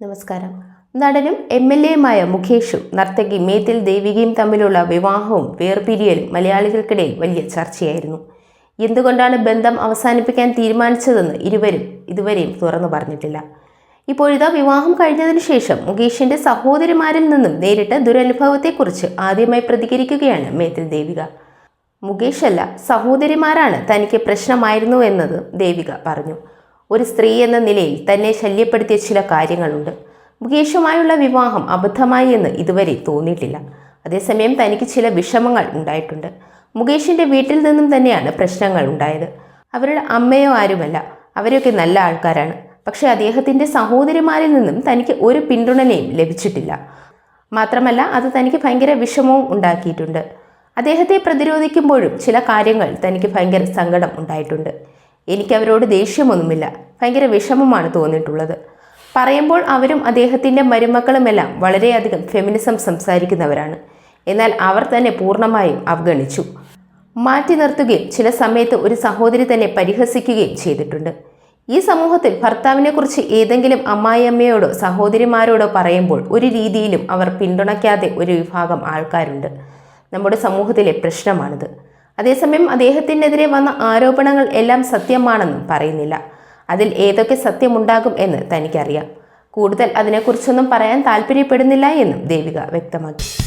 നമസ്കാരം. നടനും M L എയുമായ മുഖേഷും നർത്തകി മേത്തിൽ ദേവികയും തമ്മിലുള്ള വിവാഹവും വേർപിരിയലും മലയാളികൾക്കിടയിൽ വലിയ ചർച്ചയായിരുന്നു. എന്തുകൊണ്ടാണ് ബന്ധം അവസാനിപ്പിക്കാൻ തീരുമാനിച്ചതെന്ന് ഇരുവരും ഇതുവരെയും തുറന്നു പറഞ്ഞിട്ടില്ല. ഇപ്പോഴിതാ വിവാഹം കഴിഞ്ഞതിന് ശേഷം മുകേഷിന്റെ സഹോദരിമാരിൽ നിന്നും നേരിട്ട ദുരനുഭവത്തെക്കുറിച്ച് ആദ്യമായി പ്രതികരിക്കുകയാണ് മേത്തിൽ ദേവിക. മുകേഷ് അല്ല സഹോദരിമാരാണ് തനിക്ക് പ്രശ്നമായിരുന്നു എന്നത് ദേവിക പറഞ്ഞു. ഒരു സ്ത്രീ എന്ന നിലയിൽ തന്നെ ശല്യപ്പെടുത്തിയ ചില കാര്യങ്ങളുണ്ട്. മുകേഷുമായുള്ള വിവാഹം അബദ്ധമായി എന്ന് ഇതുവരെ തോന്നിയിട്ടില്ല. അതേസമയം തനിക്ക് ചില വിഷമങ്ങൾ ഉണ്ടായിട്ടുണ്ട്. മുകേഷിന്റെ വീട്ടിൽ നിന്നും തന്നെയാണ് പ്രശ്നങ്ങൾ ഉണ്ടായത്. അവരുടെ അമ്മയോ ആരുമല്ല. അവരൊക്കെ നല്ല ആൾക്കാരാണ്. പക്ഷേ അദ്ദേഹത്തിന്റെ സഹോദരിമാരിൽ നിന്നും തനിക്ക് ഒരു പിന്തുണനയും ലഭിച്ചിട്ടില്ല. മാത്രമല്ല അത് തനിക്ക് ഭയങ്കര വിഷമവും ഉണ്ടാക്കിയിട്ടുണ്ട്. അദ്ദേഹത്തെ പ്രതിരോധിക്കുമ്പോഴും ചില കാര്യങ്ങൾ തനിക്ക് ഭയങ്കര സങ്കടം ഉണ്ടായിട്ടുണ്ട്. എനിക്ക് അവരോട് ദേഷ്യമൊന്നുമില്ല. ഭയങ്കര വിഷമമാണ് തോന്നിയിട്ടുള്ളത്. പറയുമ്പോൾ അവരും അദ്ദേഹത്തിന്റെ മരുമക്കളുമെല്ലാം വളരെയധികം ഫെമിനിസം സംസാരിക്കുന്നവരാണ്. എന്നാൽ അവർ തന്നെ പൂർണമായും അവഗണിച്ചു. മാറ്റി നിർത്തുകയും ചില സമയത്ത് ഒരു സഹോദരി തന്നെ പരിഹസിക്കുകയും ചെയ്തിട്ടുണ്ട്. ഈ സമൂഹത്തിൽ ഭർത്താവിനെക്കുറിച്ച് ഏതെങ്കിലും അമ്മായിയമ്മയോടോ സഹോദരിമാരോടോ പറയുമ്പോൾ ഒരു രീതിയിലും അവർ പിന്തുണയ്ക്കാതെ ഒരു വിഭാഗം ആൾക്കാരുണ്ട്. നമ്മുടെ സമൂഹത്തിലെ പ്രശ്നമാണിത്. അതേസമയം അദ്ദേഹത്തിനെതിരെ വന്ന ആരോപണങ്ങൾ എല്ലാം സത്യമാണെന്നും പറയുന്നില്ല. അതിൽ ഏതൊക്കെ സത്യമുണ്ടാകും എന്ന് തനിക്കറിയാം. കൂടുതൽ അതിനെക്കുറിച്ചൊന്നും പറയാൻ താല്പര്യപ്പെടുന്നില്ല എന്നും ദേവിക വ്യക്തമാക്കി.